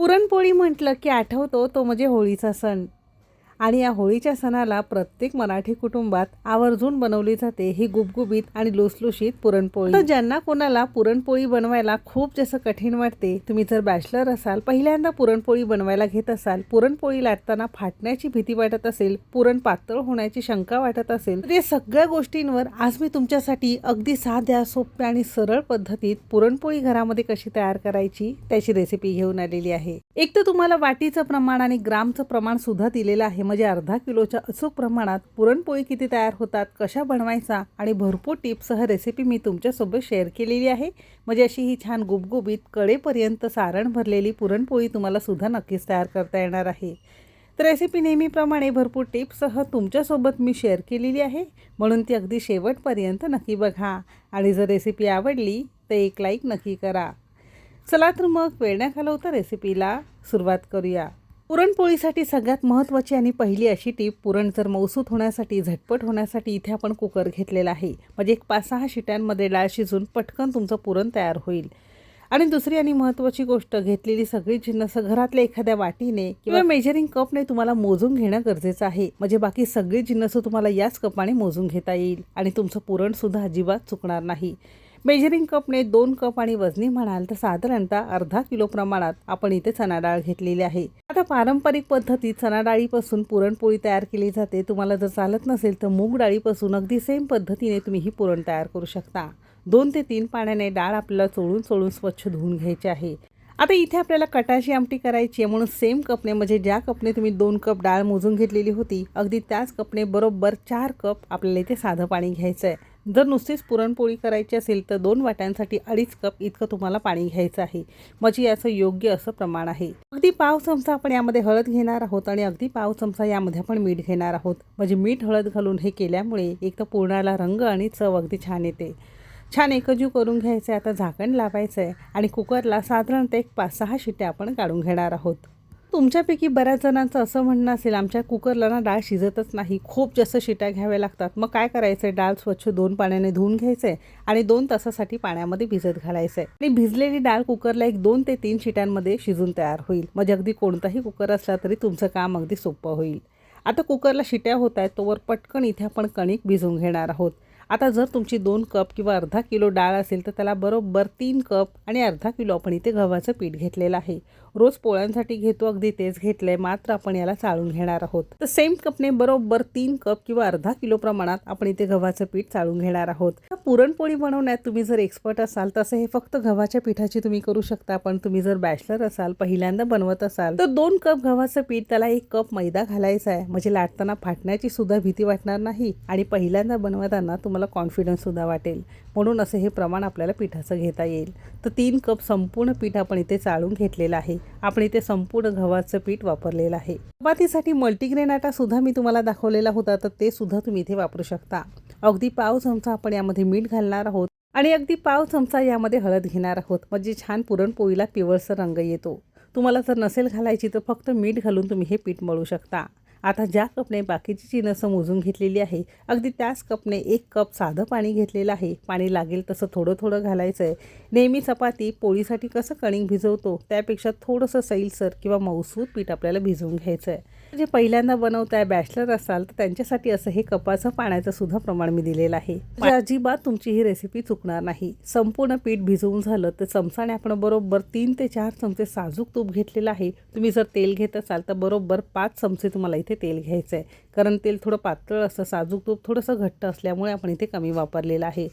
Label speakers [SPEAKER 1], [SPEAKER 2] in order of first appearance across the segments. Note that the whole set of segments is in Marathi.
[SPEAKER 1] पुरणपोळी म्हटलं की आठवतो तो म्हणजे होळीचा सण. आणि या होळीच्या सणाला प्रत्येक मराठी कुटुंबात आवर्जून बनवली जाते. ही गुबगुबीत आणि लुसलुशीत पुरणपोळी. तर ज्यांना कोणाला पुरणपोळी बनवायला खूप जसं कठीण वाटते तुम्ही जर बॅचलर असाल पहिल्यांदा पुरणपोळी बनवायला घेत असाल पुरणपोळी लाटताना फाटण्याची भीती वाटत असेल पुरण पातळ होण्याची शंका वाटत असेल तर या सगळ्या गोष्टींवर आज मी तुमच्यासाठी अगदी साध्या सोप्या आणि सरळ पद्धतीत पुरणपोळी घरामध्ये कशी तयार करायची त्याची रेसिपी घेऊन आलेली आहे. एक तर तुम्हाला वाटीचं प्रमाण आणि ग्रामचं प्रमाण सुद्धा दिलेलं आहे. म्हणजे अर्धा किलोच्या अचूक प्रमाणात पुरणपोळी किती तयार होतात कशा बनवायचा आणि भरपूर टिप्ससह रेसिपी मी तुमच्यासोबत शेअर केलेली आहे. म्हणजे अशी ही छान गुबगुबीत कडेपर्यंत सारण भरलेली पुरणपोळी तुम्हाला सुद्धा नक्कीच तयार करता येणार आहे. तर रेसिपी नेहमीप्रमाणे भरपूर टिप्ससह तुमच्यासोबत मी शेअर केलेली आहे. म्हणून ती अगदी शेवटपर्यंत नक्की बघा. आणि जर रेसिपी आवडली तर एक लाईक नक्की करा. चला तर मग वेळ न घालवता रेसिपीला सुरुवात करूया. पुरणपोळीसाठी सगळ्यात महत्त्वाची आणि पहिली अशी टीप पुरण जर मौसूत होण्यासाठी झटपट होण्यासाठी इथे आपण कुकर घेतलेला आहे. म्हणजे एक पाच सहा शिट्यांमध्ये डाळ शिजून पटकन तुमचं पुरण तयार होईल. आणि दुसरी आणि महत्त्वाची गोष्ट घेतलेली सगळी जिन्नस घरातल्या एखाद्या वाटीने किंवा मेजरिंग कपने तुम्हाला मोजून घेणं गरजेचं आहे. म्हणजे बाकी सगळी जिन्नस तुम्हाला याच कपाने मोजून घेता येईल. आणि तुमचं पुरण सुद्धा अजिबात चुकणार नाही. मेजरिंग कपने दोन कप आणि वजनी म्हणाल तर साधारणतः अर्धा किलो प्रमाणात आपण इथे चणा डाळ घेतलेली आहे. आता पारंपरिक पद्धतीत चणा डाळीपासून पुरणपोळी तयार केली जाते. तुम्हाला जर चालत नसेल तर मूग डाळीपासून अगदी सेम पद्धतीने तुम्ही ही पुरण तयार करू शकता. दोन ते तीन पाण्याने डाळ आपल्याला चोळून चोळून स्वच्छ धुवून घ्यायची आहे. आता इथे आपल्याला कटाची आमटी करायची आहे. म्हणून सेम कपने म्हणजे ज्या कपने तुम्ही दोन कप डाळ मोजून घेतलेली होती अगदी त्याच कपने बरोबर चार कप आपल्याला इथे साधं पाणी घ्यायचं आहे जर नुसतीच पुरणपोळी करायची असेल तर दोन वाट्यांसाठी अडीच कप इतकं तुम्हाला पाणी घ्यायचं आहे. म्हणजे याचं योग्य असं प्रमाण आहे. अगदी पाव चमचा आपण यामध्ये हळद घेणार आहोत आणि अगदी पाव चमचा यामध्ये आपण मीठ घेणार आहोत. म्हणजे मीठ हळद घालून हे केल्यामुळे एक तर पुरणाला रंग आणि चव अगदी छान येते. छान एकजीव करून घ्यायचं आहे. आता झाकण लावायचं आहे आणि कुकरला साधारणतः एक पाच सहा शिट्या आपण काढून घेणार आहोत. तुमच्यापैकी बऱ्याच जणांचं असं म्हणणं असेल आमच्या कुकरला ना डाळ शिजतच नाही. खूप जास्त शिट्या घ्याव्या लागतात. मग काय करायचं आहे डाळ स्वच्छ दोन पाण्याने धुवून घ्यायचं आहे आणि दोन तासासाठी पाण्यामध्ये भिजत घालायचं आहे आणि भिजलेली डाळ कुकरला एक दोन ते तीन शिट्यांमध्ये शिजून तयार होईल. म्हणजे अगदी कोणताही कुकर असला तरी तुमचं काम अगदी सोपं होईल. आता कुकरला शिट्या होत आहेत तोवर पटकन इथे आपण कणिक भिजवून घेणार आहोत. आता जर तुमची दोन कप किंवा अर्धा किलो डाळ असेल तर त्याला बरोबर तीन कप आणि अर्धा किलो आपण इथे गव्हाचं पीठ घेतलेलं आहे. रोज पोळ्यांसाठी घेतो अगदी तेच घेतलंय मात्र आपण याला चाळून घेणार आहोत. तर सेम कपने बरोबर तीन कप किंवा अर्धा किलो प्रमाणात आपण इथे गव्हाचं पीठ चाळून घेणार आहोत. पुरणपोळी बनवण्यात तुम्ही जर एक्सपर्ट असाल तसं हे फक्त गव्हाच्या पिठाची तुम्ही करू शकता पण तुम्ही जर बॅचलर असाल पहिल्यांदा बनवत असाल तर दोन कप गव्हाचं पीठ त्याला एक कप मैदा घालायचा आहे. म्हणजे लाटताना फाटण्याची सुद्धा भीती वाटणार नाही आणि पहिल्यांदा बनवताना तुम्हाला कॉन्फिडन्स सुद्धा वाटेल. म्हणून असं हे प्रमाण आपल्याला पिठाचं घेता येईल. तर तीन कप संपूर्ण पीठ आपण इथे चाळून घेतलेलं आहे. आपण इथे संपूर्ण गव्हाचं पीठ वापरलेलं आहे. चपातीसाठी मल्टीग्रेन आटासुद्धा मी तुम्हाला दाखवलेला होता तर ते सुद्धा तुम्ही इथे वापरू शकता. अगदी पाव चमचा आपण यामध्ये मीठ घालणार आहोत आणि अगदी पाव चमचा यामध्ये हळद घेणार आहोत. म्हणजे छान पुरणपोळीला पिवळसर रंग येतो. तुम्हाला जर नसेल घालायची तर फक्त मीठ घालून तुम्ही हे पीठ मळू शकता. आता ज्या कपने बाकीची जिनसं मोजून घेतलेली आहे अगदी त्याच कपने एक कप साधं पाणी घेतलेलं आहे. पाणी लागेल तसं थोडं थोडं घालायचं आहे नेहमी चपाती पोळीसाठी कसं कणिक भिजवतो त्यापेक्षा थोडंसं सैलसर किंवा मौसूद पीठ आपल्याला भिजवून घ्यायचं आहे जे पहिल्यांदा बनवताय बॅचलर असाल तर त्यांच्यासाठी असं हे कपाचं पाण्याचं सुद्धा प्रमाण मी दिलेलं आहे. म्हणजे अजिबात तुमची ही रेसिपी चुकणार नाही. संपूर्ण पीठ भिजवून झालं तर चमचाने आपण बरोबर तीन ते चार चमचे साजूक तूप घेतलेलं आहे. तुम्ही जर तेल घेत असाल तर बरोबर पाच चमचे तुम्हाला इथे तेल घ्यायचं आहे. कारण तेल थोडं पातळ असतं साजूक तूप थोडंसं घट्ट असल्यामुळे आपण इथे कमी वापरलेलं आहे.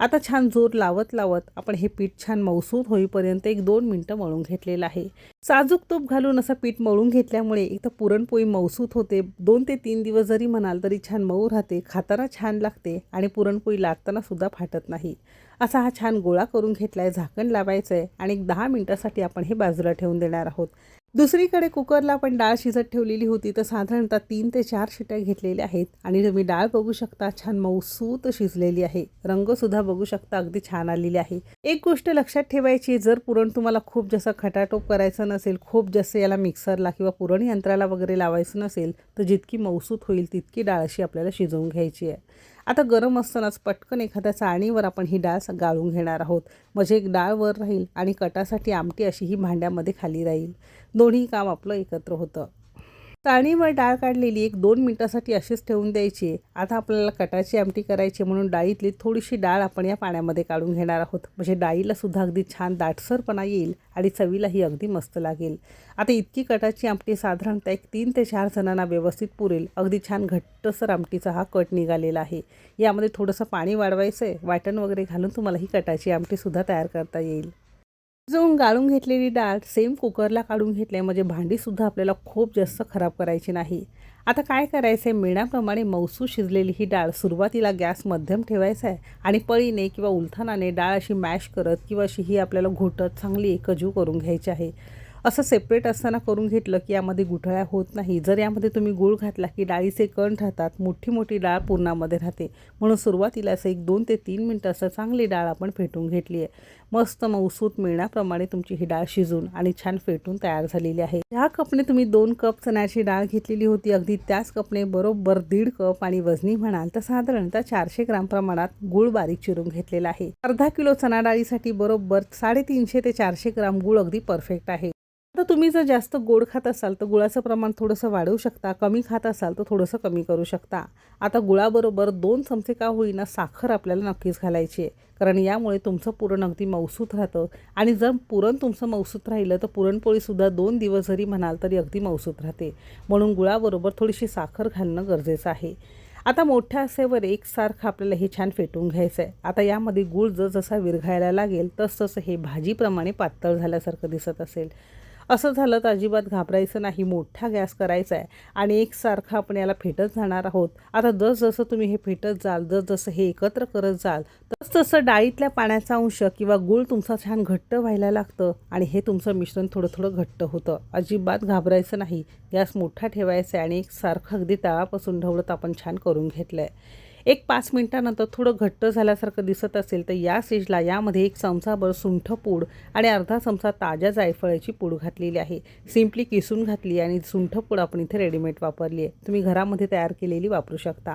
[SPEAKER 1] आता छान जोर लावत लावत आपण हे पीठ छान मौसूद होईपर्यंत एक दोन मिनटं मळून घेतलेलं आहे. साजूक तूप घालून असं पीठ मळून घेतल्यामुळे एक तर पुरणपोळी मौसूत होते. दोन ते तीन दिवस जरी म्हणाल तरी छान मऊ राहते खाताना छान लागते आणि पुरणपोळी लाटताना सुद्धा फाटत नाही. असा हा छान गोळा करून घेतला आहे झाकण लावायचं आहे आणि एक दहा मिनटासाठी आपण हे बाजूला ठेवून देणार आहोत. दुसरीकडे कुकरला आपण डाळ शिजत ठेवलेली होती तर साधारणतः तीन ते चार शिट्या घेतलेल्या आहेत आणि तुम्ही डाळ बघू शकता छान मऊसूत शिजलेली आहे. रंगसुद्धा बघू शकता अगदी छान आलेली आहे. एक गोष्ट लक्षात ठेवायची जर पुरण तुम्हाला खूप जसं खटाटोप करायचं नसेल खूप जास्त याला मिक्सरला किंवा पुरण यंत्राला वगैरे लावायचं नसेल तर जितकी मऊसूत होईल तितकी डाळ अशी आपल्याला शिजवून घ्यायची आहे. आता गरम असतानाच पटकन एखाद्या चाळणीवर आपण ही डाळ गाळून घेणार आहोत. म्हणजे एक डाळ वर राहील आणि कटासाठी आमटी अशी ही भांड्यामध्ये खाली राहील. दोन्ही काम आपलं एकत्र होतं. चाळणीवर डाळ काढलेली एक दोन मिनटासाठी अशीच ठेवून द्यायची. आता आपल्याला कटाची आमटी करायची म्हणून डाळीतली थोडीशी डाळ आपण या पाण्यामध्ये काढून घेणार आहोत. म्हणजे डाळीला सुद्धा अगदी छान दाटसरपणा येईल आणि चवीलाही अगदी मस्त लागेल. आता इतकी कटाची आमटी साधारणतः एक तीन ते चार जणांना व्यवस्थित पुरेल. अगदी छान घट्टसर आमटीचा हा कट निघालेला आहे. यामध्ये थोडंसं पाणी वाढवायचं आहे वाटण वगैरे घालून तुम्हाला ही कटाची आमटीसुद्धा तयार करता येईल. जाऊन गाळून घेतलेली डाळ सेम कुकरला काढून घेतले. म्हणजे भांडीसुद्धा आपल्याला खूप जास्त खराब करायची नाही. आता काय करायचं आहे मेणाप्रमाणे मौसू शिजलेली ही डाळ सुरुवातीला गॅस मध्यम ठेवायचा आहे आणि पळीने किंवा उलथानाने डाळ अशी मॅश करत किंवा अशी ही आपल्याला घोटत चांगली एकजीव करून घ्यायची आहे. असं सेपरेट असताना करून घेतलं की यामध्ये गुठळ्या होत नाही. जर यामध्ये तुम्ही गूळ घातला की डाळीचे कण राहतात मोठी मोठी डाळ पूर्णामध्ये राहते. म्हणून सुरुवातीला असं एक दोन ते तीन मिनटं असं चांगली डाळ आपण फेटून घेतली आहे मस्त मऊसूत मिळण्याप्रमाणे तुमची ही डाळ शिजून आणि छान फेटून तयार झालेली आहे. ह्या कपने तुम्ही दोन कप चण्याची डाळ घेतलेली होती. अगदी त्याच कपने बरोबर दीड कप आणि वजनी म्हणाल तर साधारणतः चारशे ग्राम प्रमाणात गुळ बारीक चिरून घेतलेला आहे. अर्धा किलो चणा डाळीसाठी बरोबर साडेतीनशे ते चारशे ग्राम गुळ अगदी परफेक्ट आहे. आता तुम्ही जर जास्त गोड खात असाल तर गुळाचं प्रमाण थोडंसं वाढवू शकता. कमी खात असाल तर थोडंसं कमी करू शकता. आता गुळाबरोबर दोन चमचे का होईना साखर आपल्याला नक्कीच घालायची आहे. कारण यामुळे तुमचं पुरण अगदी मौसूत राहतं. आणि जर पुरण तुमचं मौसूत राहिलं तर पुरणपोळीसुद्धा दोन दिवस जरी म्हणाल तरी अगदी मौसूत राहते. म्हणून गुळाबरोबर थोडीशी साखर घालणं गरजेचं आहे. आता मोठ्या असेवर एकसारखं आपल्याला हे छान फेटून घ्यायचं आहे आता यामध्ये गूळ जसा विरघायला लागेल तस तसं हे भाजीप्रमाणे पातळ झाल्यासारखं दिसत असेल. असं झालं तर अजिबात घाबरायचं नाही मोठा गॅस करायचा आहे आणि एकसारखा आपण याला फेटत जाणार आहोत. आता जसजसं तुम्ही हे फेटत जाल जसजसं हे एकत्र करत जाल तसतसं डाळीतल्या पाण्याचा अंश किंवा गूळ तुमचा छान घट्ट व्हायला लागतं आणि हे तुमचं मिश्रण थोडं थोडं घट्ट होतं. अजिबात घाबरायचं नाही. गॅस मोठा ठेवायचा आहे आणि एकसारखं अगदी तळापासून ढवळत आपण छान करून घेतलं आहे एक पाच मिनटानंतर थोडं घट्ट झाल्यासारखं दिसत असेल तर या स्टेजला यामध्ये एक चमचाभर सुंठ पूड आणि अर्धा चमचा ताज्या जायफळाची पूड घातलेली आहे. सिम्पली किसून घातली आणि सुंठ पूड आपण इथे रेडीमेड वापरली आहे. तुम्ही घरामध्ये तयार केलेली वापरू शकता.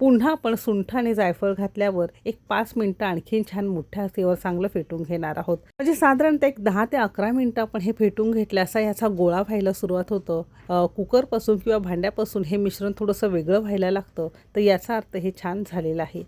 [SPEAKER 1] पुन्हा आपण सुंठ आणि जायफळ घातल्यावर एक पाच मिनटं आणखीन छान मोठ्या आचेवर चांगलं फेटून घेणार आहोत. म्हणजे साधारणतः एक दहा ते अकरा मिनटं आपण हे फेटून घेतलं असा याचा गोळा व्हायला सुरुवात होतं. कुकरपासून किंवा भांड्यापासून हे मिश्रण थोडंसं वेगळं व्हायला लागतं. तर याचा अर्थ हे छान झालेलं आहे.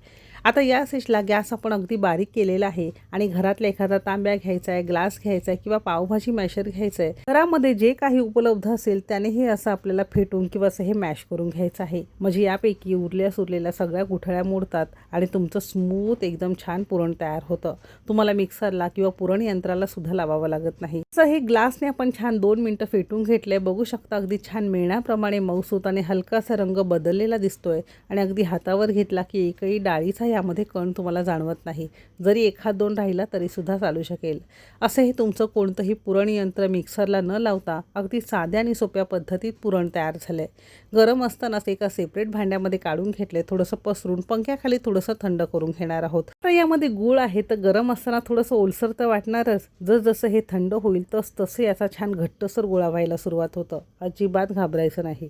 [SPEAKER 1] आता या सेशला गॅस आपण अगदी बारीक केलेला आहे आणि घरातला एखादा तांब्या घ्यायचा आहे ग्लास घ्यायचा आहे किंवा पावभाजी मॅशर घ्यायचं आहे घरामध्ये जे काही उपलब्ध असेल त्याने हे असं आपल्याला फेटून किंवा असं हे मॅश करून घ्यायचं आहे. म्हणजे यापैकी उरल्या सुरलेल्या सगळ्या गुठळ्या मोडतात आणि तुमचं स्मूथ एकदम छान पुरण तयार होतं. तुम्हाला मिक्सरला किंवा पुरण यंत्राला सुद्धा लावावं लागत नाही. असं हे ग्लासने आपण छान दोन मिनटं फेटून घेतलंय. बघू शकता अगदी छान मिळण्याप्रमाणे मऊसूत आणि हलकासा रंग बदललेला दिसतोय आणि अगदी हातावर घेतला की एकही डाळीचा यामध्ये कण तुम्हाला जाणवत नाही. जरी एखाद दोन राहिला तरीसुद्धा चालू शकेल. असं हे तुमचं कोणतंही पुरण यंत्र मिक्सरला न लावता अगदी साध्या आणि सोप्या पद्धतीत पुरण तयार झालं आहे गरम असतानाच एका सेपरेट भांड्यामध्ये काढून घेतले थोडंसं पसरून पंख्याखाली थोडंसं थंड करून घेणार आहोत. तर यामध्ये गुळ आहे तर गरम असताना थोडंसं ओलसर तर वाटणारच. जसजसं हे थंड होईल तस तसे याचा छान घट्टसर गोळा व्हायला सुरुवात होतं. अजिबात घाबरायचं नाही.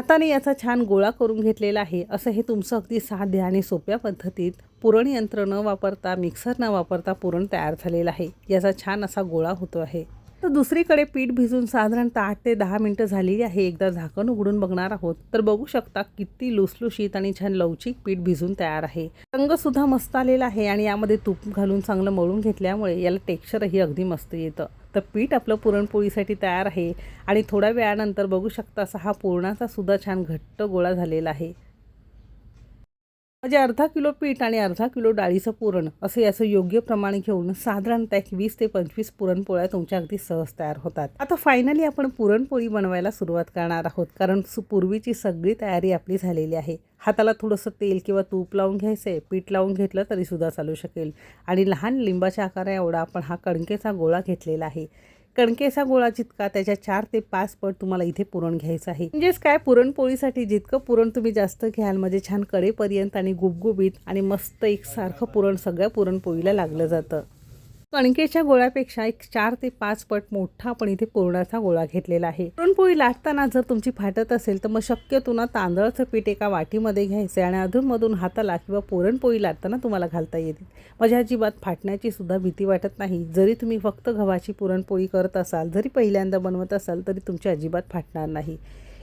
[SPEAKER 1] हाताने याचा छान गोळा करून घेतलेला आहे. असं हे तुमचं अगदी साध्या आणि सोप्या पद्धतीत पुरण यंत्र न वापरता मिक्सर न वापरता पुरण तयार झालेलं आहे. याचा छान असा गोळा होतो आहे. तर दुसरीकडे पीठ भिजून साधारणतः आठ ते दहा मिनटं झालेली आहे. एकदा झाकण उघडून बघणार आहोत. तर बघू शकता किती लुसलुशीत आणि छान लवचिक पीठ भिजून तयार आहे. रंगसुद्धा मस्त आलेला आहे आणि यामध्ये तूप घालून चांगलं मळून घेतल्यामुळे याला टेक्स्चरही अगदी मस्त येतं. तर पीठ आपलं पुरणपोळीसाठी तयार आहे. आणि थोड्या वेळानंतर बघू शकता असा हा पुरणाचा सुद्धा छान घट्ट गोळा झालेला आहे. म्हणजे अर्धा किलो पीठ आणि अर्धा किलो डाळीचं पुरण असं याचं योग्य प्रमाण घेऊन साधारणतः एक वीस ते पंचवीस पुरणपोळ्या तुमच्या अगदी सहज तयार होतात. आता फायनली आपण पुरणपोळी बनवायला सुरुवात करणार आहोत. कारण सु- पूर्वीची सगळी तयारी आपली झालेली आहे. हाताला थोडंसं तेल किंवा तूप लावून घ्यायचं आहे पीठ लावून घेतलं तरी सुद्धा चालू शकेल. आणि लहान लिंबाच्या आकारा एवढा आपण हा कणकेचा गोळा घेतलेला आहे. कणकेचा गोळा जितका त्याच्या चार ते पाच पट तुम्हाला इथे पुरण घ्यायचं आहे. म्हणजेच काय? पुरणपोळीसाठी जितकं पुरण तुम्ही जास्त घ्याल म्हणजे छान कडेपर्यंत आणि गुबगुबीत आणि मस्त एकसारखं पुरण सगळ्या पुरणपोळीला लागलं जातं. कणकेच्या गोळ्यापेक्षा एक चार ते पाच पट मोठा आपण इथे पुरणाचा गोळा घेतलेला आहे. पुरणपोळी लाटताना जर तुमची फाटत असेल तर मग शक्यतो ना तांदळाचं पीठ एका वाटीमध्ये घ्यायचं आणि अधूनमधून हाताला किंवा पुरणपोळी लाटताना तुम्हाला घालता येते. माझ्या अजिबात फाटण्याची सुद्धा भीती वाटत नाही. जरी तुम्ही फक्त गव्हाची पुरणपोळी करत असाल जरी पहिल्यांदा बनवत असाल तरी तुमची अजिबात फाटणार नाही.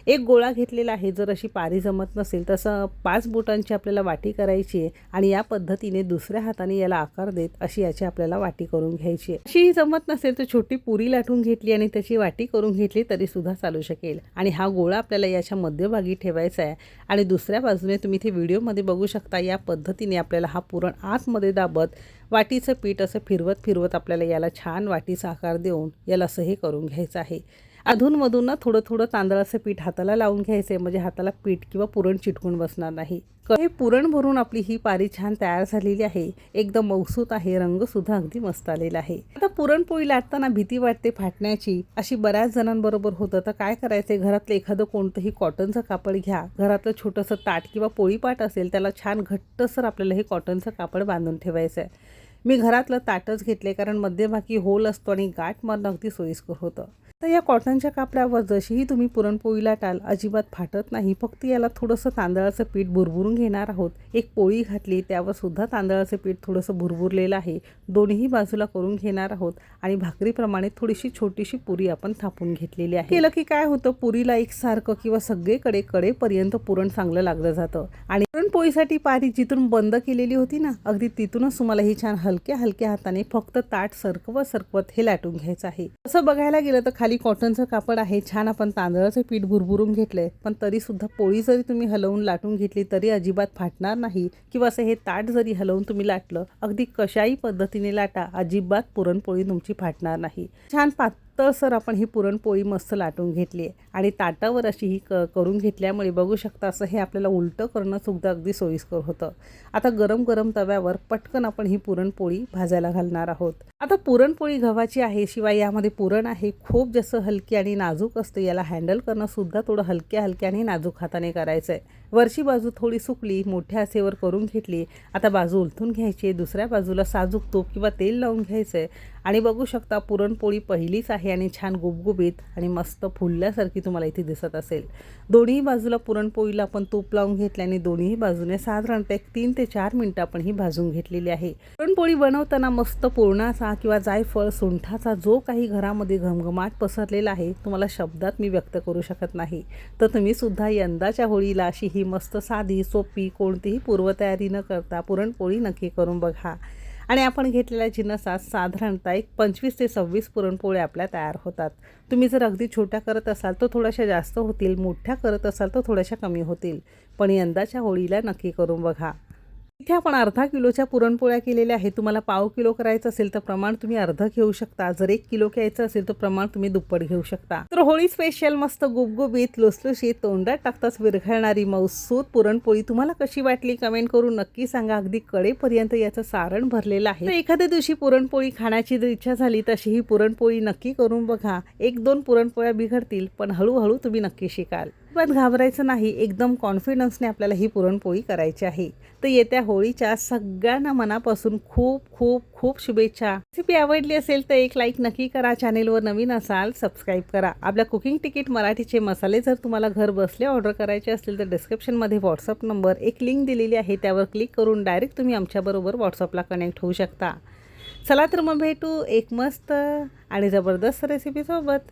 [SPEAKER 1] एक गोळा घेतलेला आहे. जर अशी पारी जमत नसेल तसं पाच बोटांची आपल्याला वाटी करायची आहे आणि या पद्धतीने दुसऱ्या हाताने याला आकार देत अशी याची आपल्याला वाटी करून घ्यायची आहे. अशीही जमत नसेल तर छोटी पुरी लाटून घेतली आणि त्याची वाटी करून घेतली तरी सुद्धा चालू शकेल. आणि हा गोळा आपल्याला याच्या मध्यभागी ठेवायचा आहे. आणि दुसऱ्या बाजूने तुम्ही इथे व्हिडिओमध्ये बघू शकता या पद्धतीने आपल्याला हा पुरण आतमध्ये दाबत वाटीचं पीठ असं फिरवत फिरवत आपल्याला याला छान वाटीचा आकार देऊन याला असं हे करून घ्यायचं आहे. अधूनमधून ना थोडं थोडं तांदळाचं पीठ हाताला लावून घ्यायचं आहे म्हणजे हाताला पीठ किंवा पुरण चिटकून बसणार नाही. हे पुरण भरून आपली ही पारी छान तयार झालेली आहे. एकदम मौसूत आहे. रंगसुद्धा अगदी मस्त आलेला आहे. आता पुरणपोळी लाटताना भीती वाटते फाटण्याची. अशी बऱ्याच जणांबरोबर होतं. तर काय करायचं घरातलं एखादं कोणतंही कॉटनचं कापड घ्या. घरातलं छोटंसं ताट किंवा पोळीपाट असेल त्याला छान घट्टसर आपल्याला हे कॉटनचं कापड बांधून ठेवायचं आहे मी घरातलं ताटच घेतले कारण मध्यभागी होल असतो आणि गाठ मारणं अगदी सोयीस्कर होतं. तर या कॉटनच्या कापडावर जशीही तुम्ही पुरणपोळी लाटाल अजिबात फाटत नाही. फक्त याला थोडंसं तांदळाचं पीठ भुरभुरून घेणार आहोत. एक पोळी घातली त्यावर सुद्धा तांदळाचं पीठ थोडंसं भुरभुरलेलं आहे. दोन्ही बाजूला करून घेणार आहोत आणि भाकरीप्रमाणे थोडीशी छोटीशी पुरी आपण थापून घेतलेली आहे. केलं की काय होतं पुरीला एकसारखं किंवा सगळीकडे कडेपर्यंत पुरण चांगलं लागलं जातं. आणि पुरणपोळीसाठी पारी जिथून बंद केलेली होती ना अगदी तिथूनच तुम्हाला ही छान हलक्या हलक्या हाताने फक्त ताट सरकवत सरकवत हे लाटून घ्यायचं आहे. असं बघायला गेलं तर खाली कॉटनचं कापड आहे छान आपण तांदळाचं पीठ भुरभुरून घेतलंय. पण तरीसुद्धा पोळी जरी तुम्ही हलवून लाटून घेतली तरी अजिबात फाटणार नाही. किंवा असं हे ताट जरी हलवून तुम्ही लाटलं अगदी कशाही पद्धतीने लाटा अजिबात पुरणपोळी तुमची फाटणार नाही. छान तर सर आपण ही पुरणपोळी मस्त लाटून घेतली आहे. आणि ताटावर अशी ही क करून घेतल्यामुळे बघू शकता असं हे आपल्याला उलटं करणं सुद्धा अगदी सोयीस्कर होतं. आता गरम गरम तव्यावर पटकन आपण ही पुरणपोळी भाजायला घालणार आहोत. आता पुरणपोळी गव्हाची आहे शिवाय यामध्ये पुरण आहे खूप जसं हलकी आणि नाजूक असतं याला हँडल करणं सुद्धा थोडं हलक्या हलक्या आणि नाजूक हाताने करायचं आहे वरची बाजू थोडी सुकली मोठ्या आसेवर करून घेतली. आता बाजू उलथून घ्यायची दुसऱ्या बाजूला साजूक तूप किंवा तेल लावून घ्यायचं आहे आणि बघू शकता पुरणपोळी पहिलीच आहे आणि छान गुबगुबीत आणि मस्त फुलल्यासारखी तुम्हाला इथे दिसत असेल. दोन्ही बाजूला पुरणपोळीला आपण तूप लावून घेतल्याने दोन्ही बाजूने साधारणतः एक तीन ते चार मिनटं आपण ही भाजून घेतलेली आहे. पुरणपोळी बनवताना मस्त पूर्णाचा किंवा जायफळ सुंठाचा जो काही घरामध्ये घमघमाट पसरलेला आहे तुम्हाला शब्दात मी व्यक्त करू शकत नाही. तर तुम्ही सुद्धा यंदाच्या होळीला अशी ही मस्त साधी सोपी कोणतीही पूर्वतयारी न करता पुरणपोळी नक्की करून बघा. आणि आपण घेतलेल्या जिन्नसात साधारणतः एक पंचवीस ते सव्वीस पुरणपोळ्या आपल्या तयार होतात. तुम्ही जर अगदी छोट्या करत असाल तर थोड्याशा जास्त होतील. मोठ्या करत असाल तर थोड्याशा कमी होतील. पण यंदाच्या होळीला नक्की करून बघा. इथे आपण अर्धा किलोच्या पुरणपोळ्या केलेल्या आहेत. तुम्हाला पाव किलो करायचं असेल तर प्रमाण तुम्ही अर्ध घेऊ शकता. जर एक किलो घ्यायचं असेल तर प्रमाण तुम्ही दुप्पट घेऊ शकता. तर होळी स्पेशल मस्त गुबगुबीत लुसलुशीत तोंडात टाकताच विरघळणारी मौसूद पुरणपोळी तुम्हाला कशी वाटली कमेंट करून नक्की सांगा. अगदी कडेपर्यंत याचं सारण भरलेलं आहे. तर एखाद्या दिवशी पुरणपोळी खाण्याची जर इच्छा झाली तशी ही पुरणपोळी नक्की करून बघा. एक दोन पुरणपोळ्या बिघडतील पण हळूहळू तुम्ही नक्की शिकाल. पण घाबरायचं नाही. एकदम कॉन्फिडन्सने आपल्याला ही पुरणपोळी करायची आहे. तर येत्या होळीच्या सगळ्यांना मनापासून खूप खूप खूप शुभेच्छा. रेसिपी आवडली असेल तर एक लाईक नक्की करा. चॅनेलवर नवीन असाल सबस्क्राईब करा. आपल्या कुकिंग तिकीट मराठीचे मसाले जर तुम्हाला घर बसले ऑर्डर करायचे असतील तर डिस्क्रिप्शनमध्ये व्हॉट्सअप नंबर एक लिंक दिलेली आहे. त्यावर क्लिक करून डायरेक्ट तुम्ही आमच्याबरोबर व्हॉट्सअपला कनेक्ट होऊ शकता. चला तर मग भेटू एक मस्त आणि जबरदस्त रेसिपीसोबत